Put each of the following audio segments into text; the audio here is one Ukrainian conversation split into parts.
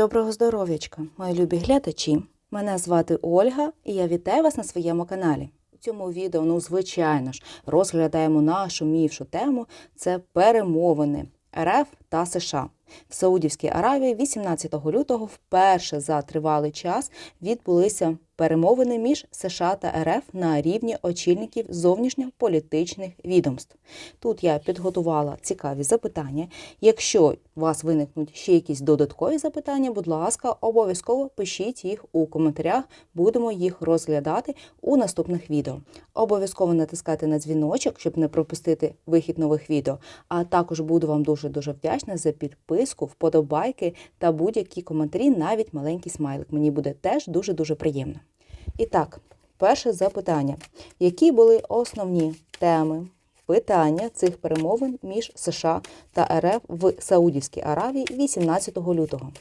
Доброго здоров'ячка, мої любі глядачі. Мене звати Ольга і я вітаю вас на своєму каналі. У цьому відео, ну, звичайно ж, розглядаємо нашу мівшу тему це перемовини РФ та США. В Саудівській Аравії 18 лютого вперше за тривалий час відбулися перемовини між США та РФ на рівні очільників зовнішньополітичних відомств. Тут я підготувала цікаві запитання. Якщо у вас виникнуть ще якісь додаткові запитання, будь ласка, обов'язково пишіть їх у коментарях, будемо їх розглядати у наступних відео. Обов'язково натискайте на дзвіночок, щоб не пропустити вихід нових відео. А також буду вам дуже дуже вдячна за підписку, вподобайки та будь-які коментарі, навіть маленький смайлик. Мені буде теж дуже дуже приємно. І так, перше запитання: які були основні теми? Питання цих перемовин між США та РФ в Саудівській Аравії 18 лютого.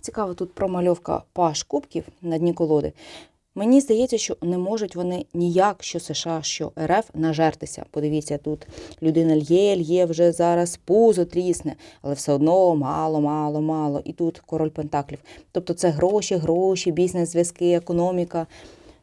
Цікава тут промальовка паш кубків на дні колоди. Мені здається, що не можуть вони ніяк, що США, що РФ нажертися. Подивіться, тут людина л'є, л'є вже зараз пузо трісне, але все одно мало, мало, мало. І тут король Пентаклів. Тобто це гроші, гроші, бізнес-зв'язки, економіка.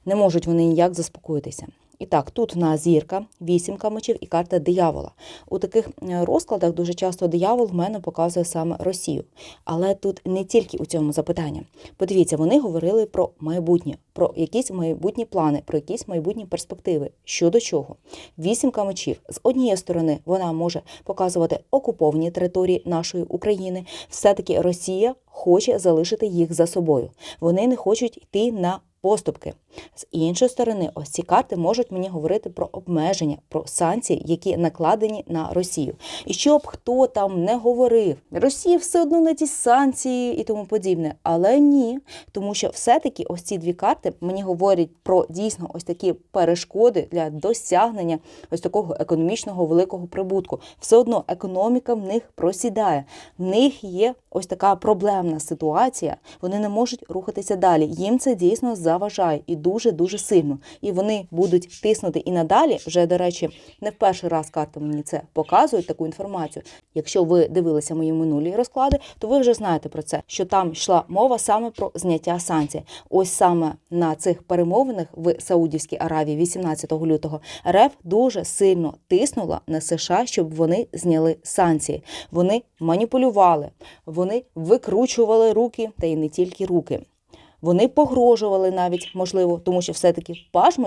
Не можуть вони ніяк заспокоїтися. І так, тут на зірка, вісімка мечів і карта диявола. У таких е, розкладах дуже часто диявол в мене показує саме Росію. Але тут не тільки у цьому запитання. Подивіться, вони говорили про майбутнє, про якісь майбутні плани, про якісь майбутні перспективи. Щодо чого? Вісімка мечів. З однієї сторони, вона може показувати окуповані території нашої України. Все-таки Росія хоче залишити їх за собою. Вони не хочуть йти на поступки. З іншої сторони, ось ці карти можуть мені говорити про обмеження, про санкції, які накладені на Росію. І щоб хто там не говорив, Росія все одно на ті санкції і тому подібне. Але ні, тому що все-таки ось ці дві карти мені говорять про дійсно ось такі перешкоди для досягнення ось такого економічного великого прибутку. Все одно економіка в них просідає. В них є ось така проблемна ситуація. Вони не можуть рухатися далі. Їм це дійсно заважає і дуже дуже сильно. І вони будуть тиснути і надалі. Вже до речі, не в перший раз карти мені це показують таку інформацію. Якщо ви дивилися мої минулі розклади, то ви вже знаєте про це, що там йшла мова саме про зняття санкцій. Ось саме на цих перемовинах в Саудівській Аравії 18 лютого РФ дуже сильно тиснула на США, щоб вони зняли санкції. Вони маніпулювали, вони викручували руки, та й не тільки руки. Вони погрожували навіть, можливо, тому що все-таки паж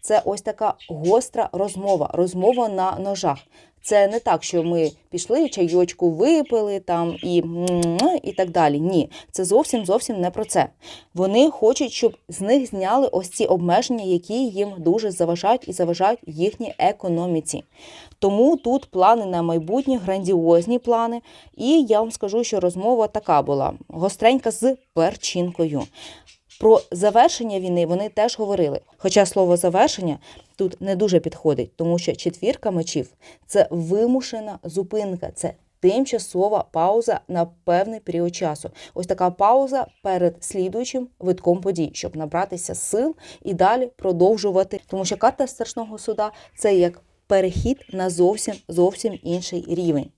це ось така гостра розмова, розмова на ножах. Це не так, що ми пішли, чайочку випили там і і так далі. Ні, це зовсім зовсім не про це. Вони хочуть, щоб з них зняли ось ці обмеження, які їм дуже заважають і заважають їхній економіці. Тому тут плани на майбутнє, грандіозні плани. І я вам скажу, що розмова така була гостренька з перчинкою. Про завершення війни вони теж говорили. Хоча слово завершення тут не дуже підходить, тому що четвірка мечів це вимушена зупинка, це тимчасова пауза на певний період часу. Ось така пауза перед слідуючим витком подій, щоб набратися сил і далі продовжувати. Тому що карта страшного суда це як перехід на зовсім зовсім інший рівень.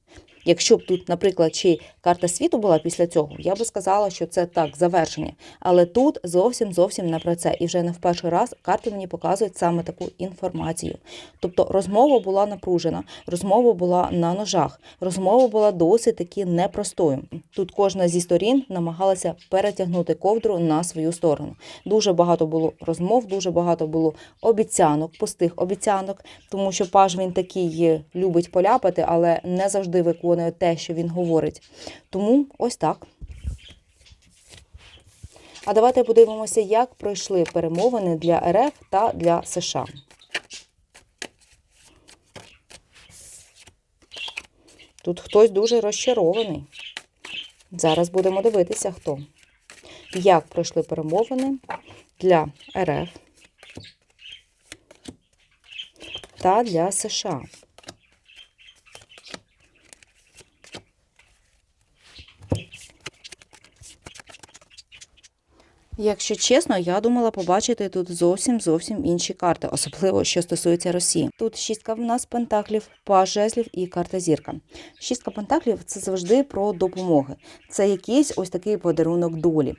Якщо б тут, наприклад, чи карта світу була після цього, я би сказала, що це так, завершення. Але тут зовсім зовсім не про це. І вже не в перший раз карти мені показують саме таку інформацію. Тобто розмова була напружена, розмова була на ножах, розмова була досить таки непростою. Тут кожна зі сторін намагалася перетягнути ковдру на свою сторону. Дуже багато було розмов, дуже багато було обіцянок, пустих обіцянок, тому що паж він такий любить поляпати, але не завжди виконує те, що він говорить. Тому ось так. А давайте подивимося, як пройшли перемовини для РФ та для США. Тут хтось дуже розчарований. Зараз будемо дивитися, хто. Як пройшли перемовини для РФ та для США. Якщо чесно, я думала побачити тут зовсім зовсім інші карти, особливо що стосується Росії. Тут шістка в нас пентаклів, паж жезлів і карта зірка. Шістка пентаклів це завжди про допомоги. Це якийсь ось такий подарунок долі.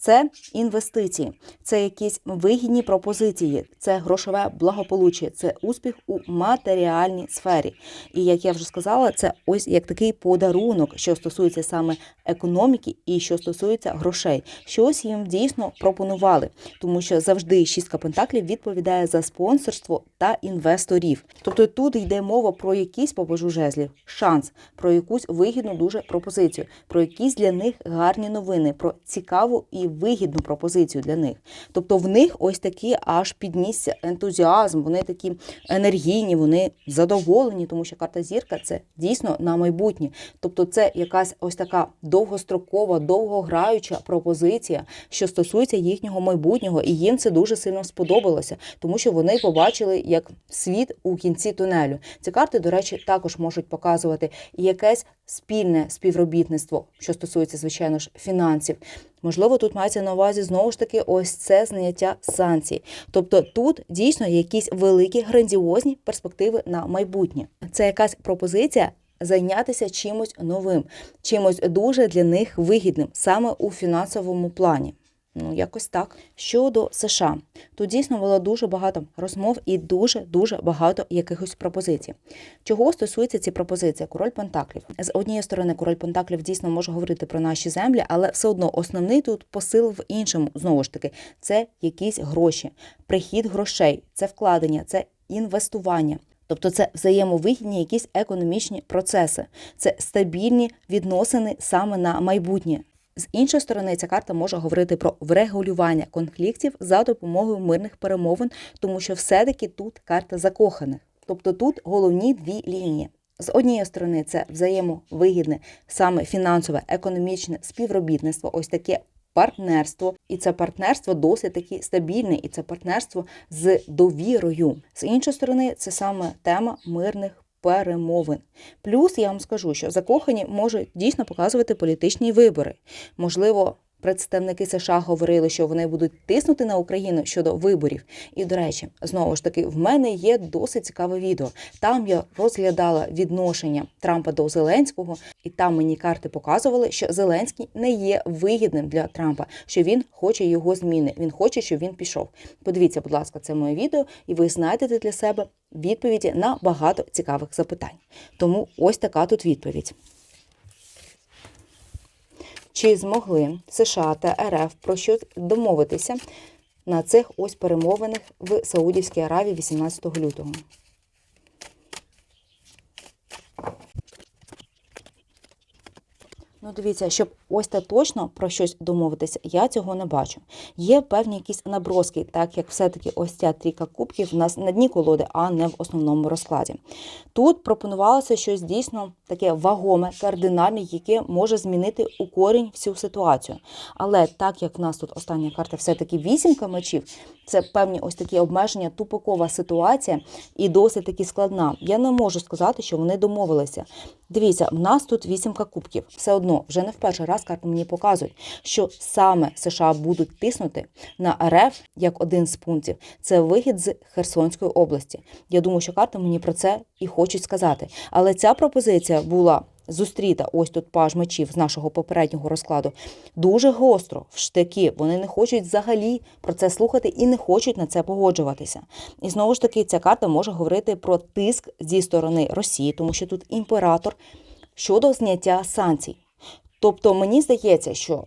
Це інвестиції, це якісь вигідні пропозиції, це грошове благополуччя, це успіх у матеріальній сфері. І як я вже сказала, це ось як такий подарунок, що стосується саме економіки і що стосується грошей. Щось їм дійсно пропонували, тому що завжди шістка пентаклів відповідає за спонсорство та інвесторів. Тобто тут йде мова про якийсь побожу жезлів, шанс, про якусь вигідну дуже пропозицію, про якісь для них гарні новини, про цікаву і вигідну пропозицію для них. Тобто в них ось такий аж піднісся ентузіазм, вони такі енергійні, вони задоволені, тому що карта зірка це дійсно на майбутнє. Тобто, це якась ось така довгострокова, довгограюча пропозиція, що стосується їхнього майбутнього, і їм це дуже сильно сподобалося, тому що вони побачили як світ у кінці тунелю. Ці карти, до речі, також можуть показувати і якесь спільне співробітництво, що стосується, звичайно ж, фінансів. Можливо, тут мається на увазі знову ж таки ось це зняття санкцій. Тобто тут дійсно якісь великі грандіозні перспективи на майбутнє. Це якась пропозиція. Зайнятися чимось новим, чимось дуже для них вигідним саме у фінансовому плані. Ну, якось так. Щодо США, тут дійсно було дуже багато розмов і дуже дуже багато якихось пропозицій. Чого стосується ці пропозиції? Король Пентаклів. З однієї сторони, король Пентаклів дійсно може говорити про наші землі, але все одно основний тут посил в іншому. Знову ж таки, це якісь гроші, прихід грошей, це вкладення, це інвестування. Тобто це взаємовигідні якісь економічні процеси, це стабільні відносини саме на майбутнє. З іншої сторони, ця карта може говорити про врегулювання конфліктів за допомогою мирних перемовин, тому що все-таки тут карта закоханих. Тобто тут головні дві лінії. З однієї сторони, це взаємовигідне, саме фінансове, економічне співробітництво, ось таке партнерство, і це партнерство досить таки стабільне, і це партнерство з довірою. З іншої сторони, це саме тема мирних перемовин. Плюс я вам скажу, що закохані можуть дійсно показувати політичні вибори. Можливо, представники США говорили, що вони будуть тиснути на Україну щодо виборів. І, до речі, знову ж таки, в мене є досить цікаве відео. Там я розглядала відношення Трампа до Зеленського, і там мені карти показували, що Зеленський не є вигідним для Трампа, що він хоче його зміни. Він хоче, щоб він пішов. Подивіться, будь ласка, це моє відео, і ви знайдете для себе відповіді на багато цікавих запитань. Тому ось така тут відповідь. Чи змогли США та РФ про що домовитися на цих ось перемовинах в Саудівській Аравії 18 лютого? Ну, дивіться, щоб остаточно про щось домовитися, я цього не бачу. Є певні якісь наброски, так як все-таки ось ця трійка кубків у нас на дні колоди, а не в основному розкладі. Тут пропонувалося щось дійсно таке вагоме, кардинальне, яке може змінити у корінь всю ситуацію. Але так як в нас тут остання карта, все-таки вісімка мечів, це певні ось такі обмеження, тупокова ситуація і досить таки складна. Я не можу сказати, що вони домовилися. Дивіться, в нас тут вісімка кубків. Все одно, вже не в перший раз карти мені показують, що саме США будуть тиснути на РФ як один з пунктів. Це вихід з Херсонської області. Я думаю, що карти мені про це і хочуть сказати. Але ця пропозиція була. Зустріта ось тут паж мечів з нашого попереднього розкладу дуже гостро в штики. Вони не хочуть взагалі про це слухати і не хочуть на це погоджуватися. І знову ж таки, ця карта може говорити про тиск зі сторони Росії, тому що тут імператор щодо зняття санкцій. Тобто мені здається, що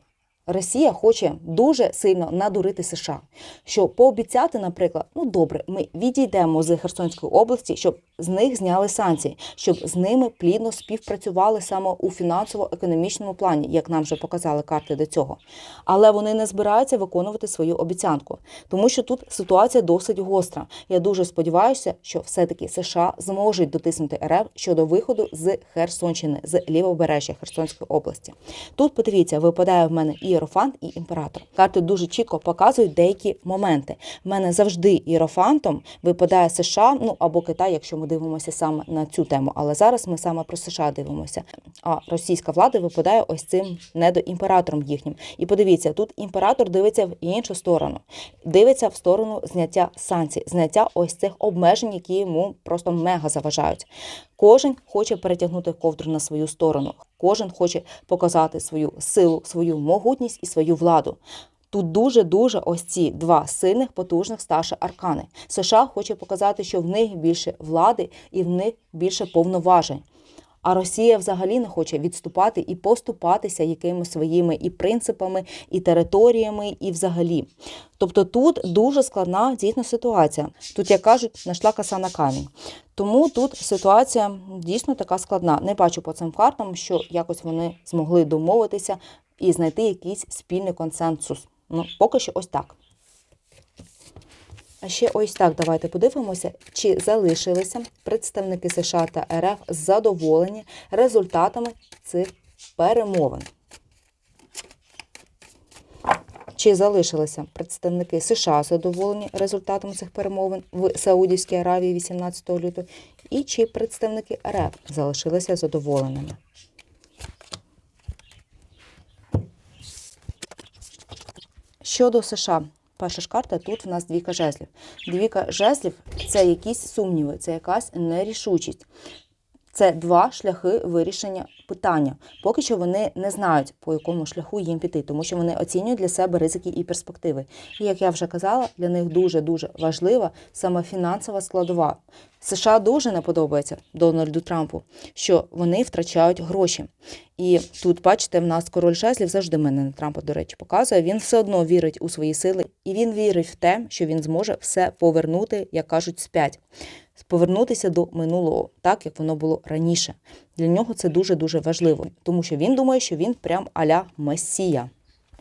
Росія хоче дуже сильно надурити США, що пообіцяти, наприклад, ну добре, ми відійдемо з Херсонської області, щоб з них зняли санкції, щоб з ними плідно співпрацювали саме у фінансово-економічному плані, як нам вже показали карти до цього. Але вони не збираються виконувати свою обіцянку, тому що тут ситуація досить гостра. Я дуже сподіваюся, що все-таки США зможуть дотиснути РФ щодо виходу з Херсонщини, з лівобережжя Херсонської області. Тут подивіться, випадає в мене і ієрофант і імператор. Карти дуже чітко показують деякі моменти. В мене завжди ієрофантом випадає США, ну або Китай, якщо ми дивимося саме на цю тему. Але зараз ми саме про США дивимося. А російська влада випадає ось цим недоімператором їхнім. І подивіться, тут імператор дивиться в іншу сторону, дивиться в сторону зняття санкцій, зняття ось цих обмежень, які йому просто мега заважають. Кожен хоче перетягнути ковдру на свою сторону. Кожен хоче показати свою силу, свою могутність і свою владу. Тут дуже дуже ось ці два сильних, потужних старші аркани. США хоче показати, що в них більше влади і в них більше повноважень. А Росія взагалі не хоче відступати і поступатися якимись своїми і принципами, і територіями, і взагалі. Тобто тут дуже складна дійсно ситуація. Тут, як кажуть, знайшла коса на камінь. Тому тут ситуація дійсно така складна. Не бачу по цим картам, що якось вони змогли домовитися і знайти якийсь спільний консенсус. Ну, поки що ось так. А ще ось так давайте подивимося, чи залишилися представники США та РФ задоволені результатами цих перемовин. Чи залишилися представники США задоволені результатами цих перемовин в Саудівській Аравії 18 лютого, і чи представники РФ залишилися задоволеними? Щодо США, перша ж карта тут в нас двійка жезлів. Двійка жезлів це якісь сумніви, це якась нерішучість. Це два шляхи вирішення питання. Поки що вони не знають, по якому шляху їм піти, тому що вони оцінюють для себе ризики і перспективи. І як я вже казала, для них дуже дуже важлива саме фінансова складова. США дуже не подобається Дональду Трампу, що вони втрачають гроші. І тут, бачите, в нас король жезлів завжди мене на Трампа, до речі, показує. Він все одно вірить у свої сили, і він вірить в те, що він зможе все повернути, як кажуть, спять. Повернутися до минулого, так як воно було раніше. Для нього це дуже дуже важливо, тому що він думає, що він прям аля месія.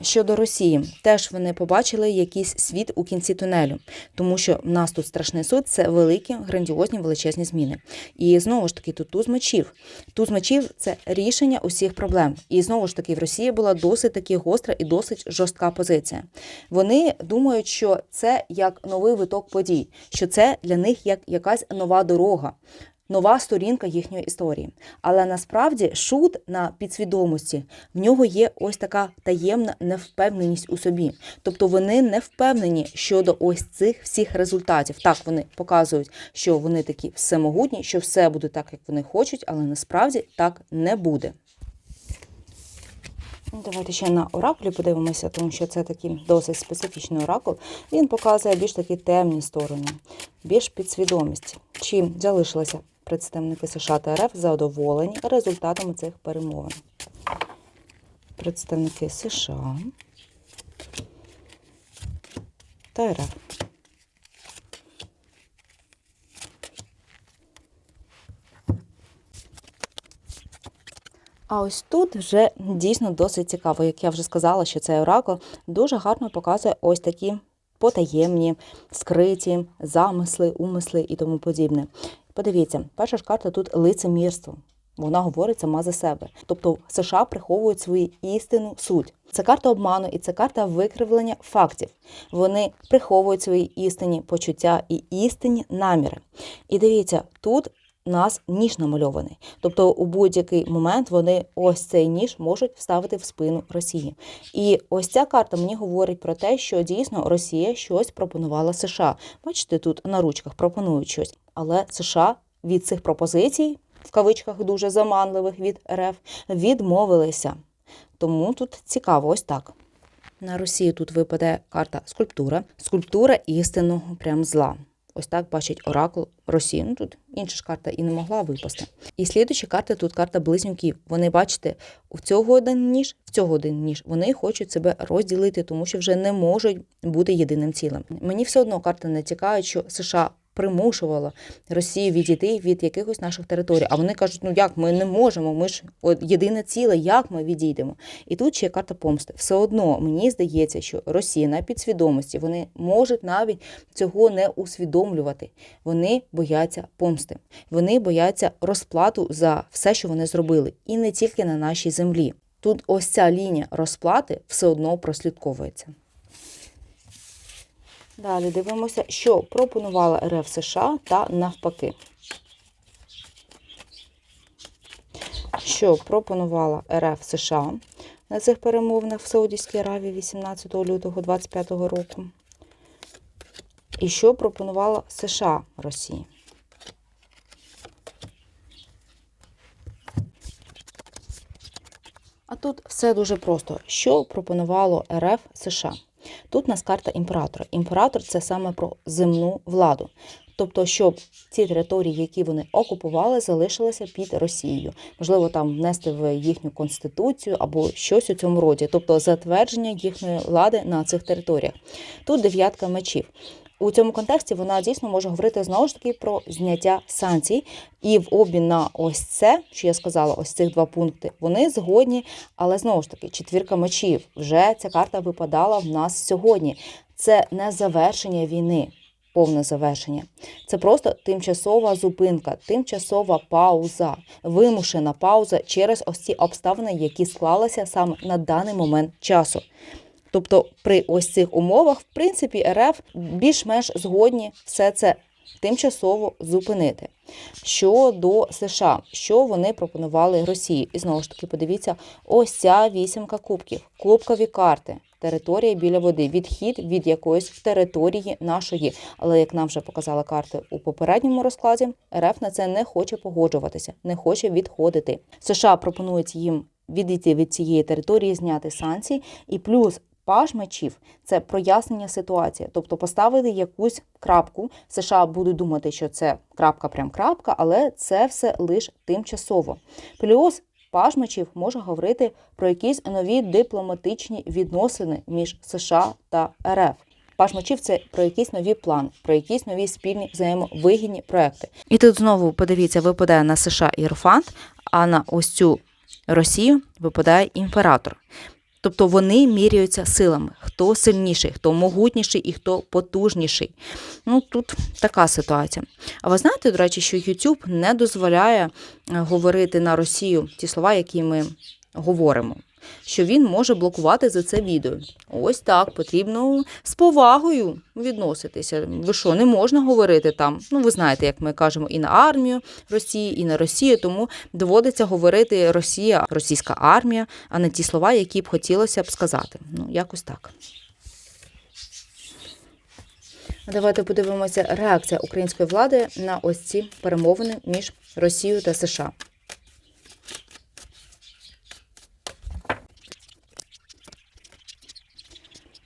Щодо Росії, теж вони побачили якийсь світ у кінці тунелю, тому що в нас тут страшний суд це великі, грандіозні, величезні зміни. І знову ж таки, тут туз мечів. Туз мечів це рішення усіх проблем. І знову ж таки, в Росії була досить таки гостра і досить жорстка позиція. Вони думають, що це як новий виток подій, що це для них як якась нова дорога нова сторінка їхньої історії. Але насправді шут на підсвідомості в нього є ось така таємна невпевненість у собі. Тобто вони не впевнені щодо ось цих всіх результатів. Так вони показують, що вони такі всемогутні, що все буде так, як вони хочуть, але насправді так не буде. Давайте ще на оракулі подивимося, тому що це такий досить специфічний оракул. Він показує більш такі темні сторони, більш підсвідомість. Чи залишилися представники США та РФ задоволені результатами цих перемовин? Представники США та РФ. А ось тут вже дійсно досить цікаво, як я вже сказала, що цей оракул дуже гарно показує ось такі потаємні, скриті замисли, умисли і тому подібне. Подивіться, перша ж карта тут лицемірство. Вона говорить сама за себе. Тобто США приховують свою істинну суть. Це карта обману і це карта викривлення фактів. Вони приховують свої істинні почуття і істинні наміри. І дивіться, тут нас ніж намальований. Тобто у будь-який момент вони ось цей ніж можуть вставити в спину Росії. І ось ця карта мені говорить про те, що дійсно Росія щось пропонувала США. Бачите, тут на ручках пропонують щось. Але США від цих пропозицій, в кавичках дуже заманливих від РФ, відмовилися. Тому тут цікаво, ось так. На Росії тут випаде карта скульптура, скульптура істинного прям зла. Ось так бачить оракул Росії. Ну тут інша ж карта і не могла випасти. І слідуюча карта тут карта близнюків. Вони бачите, в цього один ніж, в цього один ніж. Вони хочуть себе розділити, тому що вже не можуть бути єдиним цілим. Мені все одно карта не цікавить, що США. Примушувала Росію відійти від якихось наших територій. А вони кажуть, ну як ми не можемо, ми ж от єдине ціле, як ми відійдемо. І тут ще карта помсти. Все одно мені здається, що Росія на підсвідомості вони можуть навіть цього не усвідомлювати. Вони бояться помсти, вони бояться розплату за все, що вони зробили, і не тільки на нашій землі. Тут ось ця лінія розплати все одно прослідковується. Далі дивимося, що пропонувала РФ США та навпаки. Що пропонувала РФ США на цих перемовинах в Саудівській Аравії 18 лютого 2025 року. І що пропонувала США Росії? А тут все дуже просто. Що пропонувало РФ США? Тут у нас карта імператора. Імператор це саме про земну владу. Тобто, щоб ці території, які вони окупували, залишилися під Росією. Можливо, там внести в їхню конституцію або щось у цьому роді, тобто затвердження їхньої влади на цих територіях. Тут дев'ятка мечів. У цьому контексті вона дійсно може говорити знову ж таки про зняття санкцій, і в обмін на ось це, що я сказала, ось цих два пункти, вони згодні, але знову ж таки, четвірка мечів. Вже ця карта випадала в нас сьогодні. Це не завершення війни, повне завершення. Це просто тимчасова зупинка, тимчасова пауза, вимушена пауза через ось ці обставини, які склалися саме на даний момент часу. Тобто, при ось цих умовах, в принципі, РФ більш-менш згодні все це тимчасово зупинити. Щодо США, що вони пропонували Росії? І знову ж таки, подивіться, ось ця вісімка кубків, кубкові карти. Територія біля води, відхід від якоїсь території нашої. Але як нам вже показали карти у попередньому розкладі, РФ на це не хоче погоджуватися, не хоче відходити. США пропонують їм відійти від цієї території, зняти санкції, і плюс Паж мечів це прояснення ситуації, тобто поставити якусь крапку. США будуть думати, що це крапка, прям крапка, але це все лише тимчасово. Плюс паж мечів може говорити про якісь нові дипломатичні відносини між США та РФ. Паж мечів це про якісь нові плани, про якісь нові спільні взаємовигідні проекти. І тут знову подивіться, випадає на США Єрофант, а на ось цю Росію випадає імператор. Тобто вони міряються силами, хто сильніший, хто могутніший і хто потужніший. Ну тут така ситуація. А ви знаєте, до речі, що YouTube не дозволяє е, говорити на Росію ті слова, які ми говоримо. Що він може блокувати за це відео. Ось так потрібно з повагою відноситися. Ви що, не можна говорити там? Ну, ви знаєте, як ми кажемо і на армію Росії, і на Росію, тому доводиться говорити Росія, російська армія, а не ті слова, які б хотілося б сказати. Ну, якось так. Давайте подивимося реакція української влади на ось ці перемовини між Росією та США.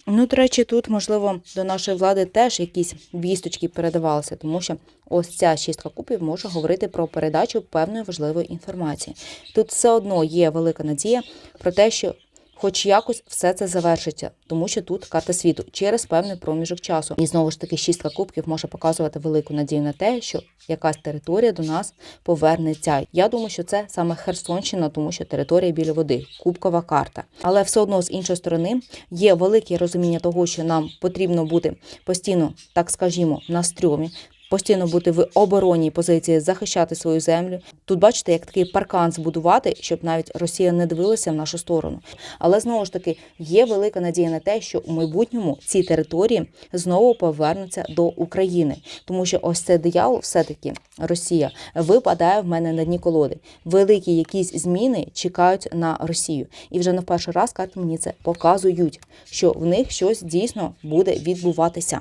Ну, до речі, тут, можливо, до нашої влади теж якісь вісточки передавалися, тому що ось ця шістка купів може говорити про передачу певної важливої інформації. Тут все одно є велика надія про те, що хоч якось все це завершиться, тому що тут карта світу через певний проміжок часу. І знову ж таки, шістка кубків може показувати велику надію на те, що якась територія до нас повернеться. Я думаю, що це саме Херсонщина, тому що територія біля води, кубкова карта. Але все одно з іншої сторони є велике розуміння того, що нам потрібно бути постійно, так скажімо, на стрьомі, постійно бути в оборонній позиції, захищати свою землю. Тут бачите, як такий паркан збудувати, щоб навіть Росія не дивилася в нашу сторону. Але знову ж таки є велика надія на те, що у майбутньому ці території знову повернуться до України, тому що ось це диявол, все таки Росія, випадає в мене на дні колоди. Великі якісь зміни чекають на Росію, і вже не в перший раз карти мені це показують, що в них щось дійсно буде відбуватися.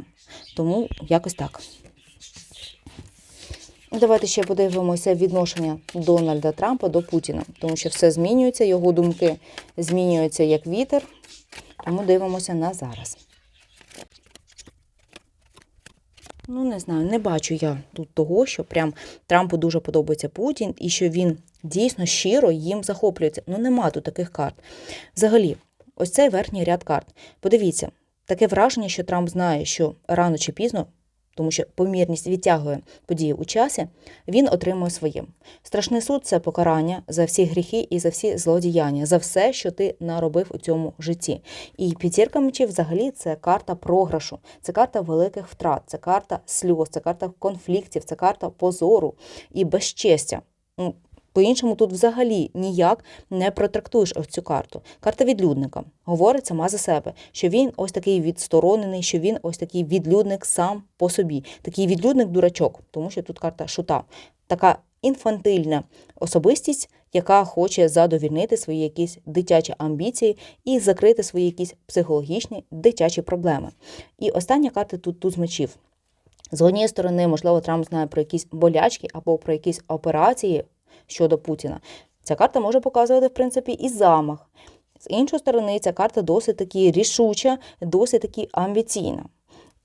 Тому якось так. Давайте ще подивимося відношення Дональда Трампа до Путіна, тому що все змінюється, його думки змінюються як вітер. Тому дивимося на зараз. Ну, не знаю, не бачу я тут того, що прям Трампу дуже подобається Путін і що він дійсно щиро їм захоплюється. Ну, нема тут таких карт. Взагалі, ось цей верхній ряд карт. Подивіться, таке враження, що Трамп знає, що рано чи пізно тому що помірність відтягує події у часі, він отримує своє. Страшний суд це покарання за всі гріхи і за всі злодіяння, за все, що ти наробив у цьому житті. І п'ятірка мечів взагалі це карта програшу, це карта великих втрат, це карта сльоз, це карта конфліктів, це карта позору і безчестя. По-іншому тут взагалі ніяк не протрактуєш ось цю карту. Карта відлюдника говорить сама за себе, що він ось такий відсторонений, що він ось такий відлюдник сам по собі. Такий відлюдник-дурачок, тому що тут карта шута. Така інфантильна особистість, яка хоче задовільнити свої якісь дитячі амбіції і закрити свої якісь психологічні дитячі проблеми. І остання карта тут туз мечів. З однієї сторони, можливо, Трамп знає про якісь болячки або про якісь операції щодо Путіна. Ця карта може показувати, в принципі, і замах. З іншої сторони, ця карта досить таки рішуча, досить таки амбіційна.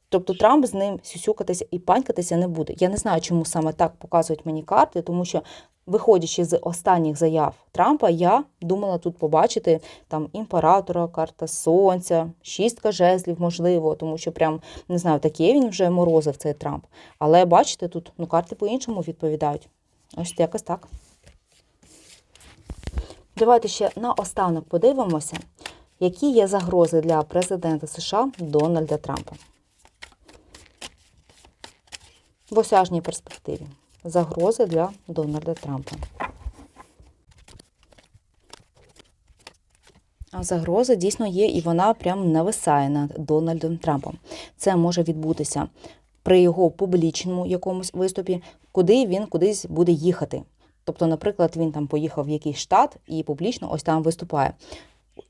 Тобто Трамп з ним сюсюкатися і панькатися не буде. Я не знаю, чому саме так показують мені карти, тому що, виходячи з останніх заяв Трампа, я думала тут побачити там імператора, карта сонця, шістка жезлів, можливо, тому що прям не знаю, таке він вже морозив цей Трамп. Але бачите, тут ну карти по-іншому відповідають. Ось якось так. Давайте ще наостанок подивимося, які є загрози для президента США Дональда Трампа. В осяжній перспективі. Загрози для Дональда Трампа. А загроза дійсно є, і вона прям нависає над Дональдом Трампом. Це може відбутися при його публічному якомусь виступі, куди він кудись буде їхати. Тобто, наприклад, він там поїхав в якийсь штат і публічно ось там виступає.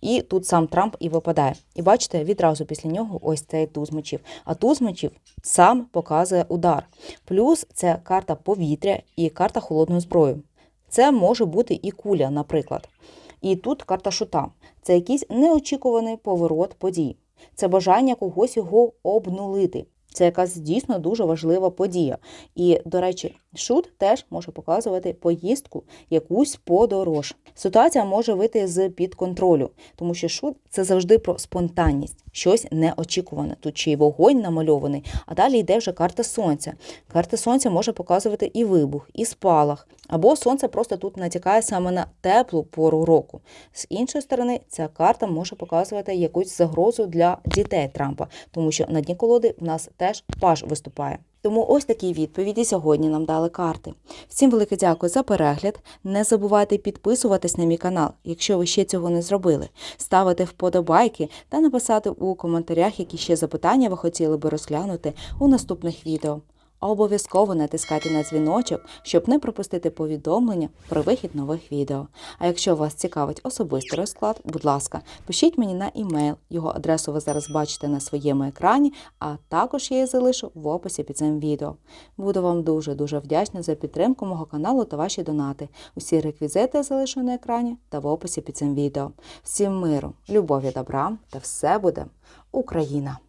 І тут сам Трамп і випадає. І бачите, відразу після нього ось цей туз мечів. А туз мечів сам показує удар. Плюс це карта повітря і карта холодної зброї. Це може бути і куля, наприклад. І тут карта шута. Це якийсь неочікуваний поворот подій. Це бажання когось його обнулити. Це якась дійсно дуже важлива подія. І, до речі, шут теж може показувати поїздку, якусь подорож. Ситуація може вийти з під контролю, тому що шут це завжди про спонтанність, щось неочікуване. Тут й вогонь намальований, а далі йде вже карта сонця. Карта сонця може показувати і вибух, і спалах. Або сонце просто тут натякає саме на теплу пору року. З іншої сторони, ця карта може показувати якусь загрозу для дітей Трампа, тому що на дні колоди в нас теж паж виступає. Тому ось такі відповіді сьогодні нам дали карти. Всім велике дякую за перегляд. Не забувайте підписуватись на мій канал, якщо ви ще цього не зробили, ставити вподобайки та написати у коментарях, які ще запитання ви хотіли би розглянути у наступних відео. Обов'язково натискайте на дзвіночок, щоб не пропустити повідомлення про вихід нових відео. А якщо вас цікавить особистий розклад, будь ласка, пишіть мені на імейл. Його адресу ви зараз бачите на своєму екрані, а також я її залишу в описі під цим відео. Буду вам дуже-дуже вдячна за підтримку мого каналу та ваші донати. Усі реквізити я залишу на екрані та в описі під цим відео. Всім миру, любові, добра та все буде Україна!